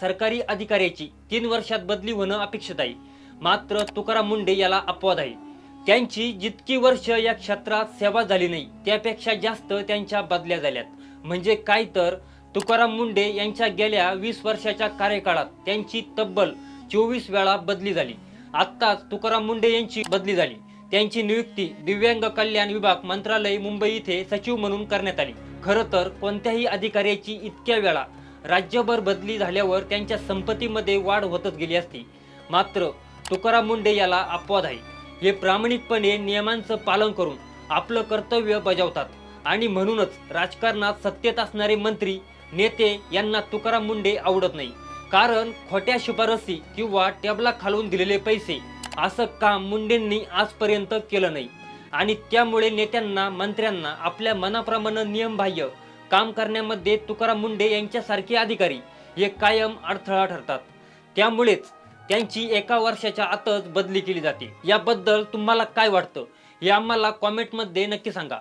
सरकारी अधिकाऱ्याची तीन वर्षात बदली होणं अपेक्षित आहे. मात्र तुकाराम मुंडे याला अपवाद आहे. त्यांची जितकी वर्ष या क्षेत्रात सेवा झाली नाही त्यापेक्षा जास्त त्यांच्या बदल्या झाल्यात. म्हणजे काय तर तुकाराम मुंडे यांच्या गेल्या वीस वर्षाच्या कार्यकाळात त्यांची तब्बल चोवीस वेळा बदली झाली. आत्ताच तुकाराम मुंडे यांची बदली झाली. त्यांची नियुक्ती दिव्यांग कल्याण विभाग मंत्रालय मुंबई इथे सचिव म्हणून करण्यात आली. खरं तर कोणत्याही अधिकाऱ्याची इतक्या वेळा राज्यभर बदली झाल्यावर त्यांच्या संपत्तीमध्ये वाढ होतच गेली असती. मात्र तुकाराम मुंडे याला अपवाद आहे. हे प्रामाणिकपणे नियमांचं पालन करून आपलं कर्तव्य बजावतात. आणि म्हणूनच राजकारणात सत्तेत असणारे मंत्री नेते यांना तुकाराम मुंडे आवडत नाही. कारण खोट्या शिफारसी किंवा टेबला खालून दिलेले पैसे असं काम मुंडेंनी आजपर्यंत केलं नाही. आणि त्यामुळे नेत्यांना मंत्र्यांना आपल्या मनाप्रमाणे नियमबाह्य काम करण्यामध्ये तुकाराम मुंडे यांच्यासारखे अधिकारी हे कायम अडथळा ठरतात. त्यामुळेच त्यांची एका वर्षाच्या आतच बदली केली जाते. याबद्दल तुम्हाला काय वाटतं? हे आम्हाला कॉमेंटमध्ये नक्की सांगा.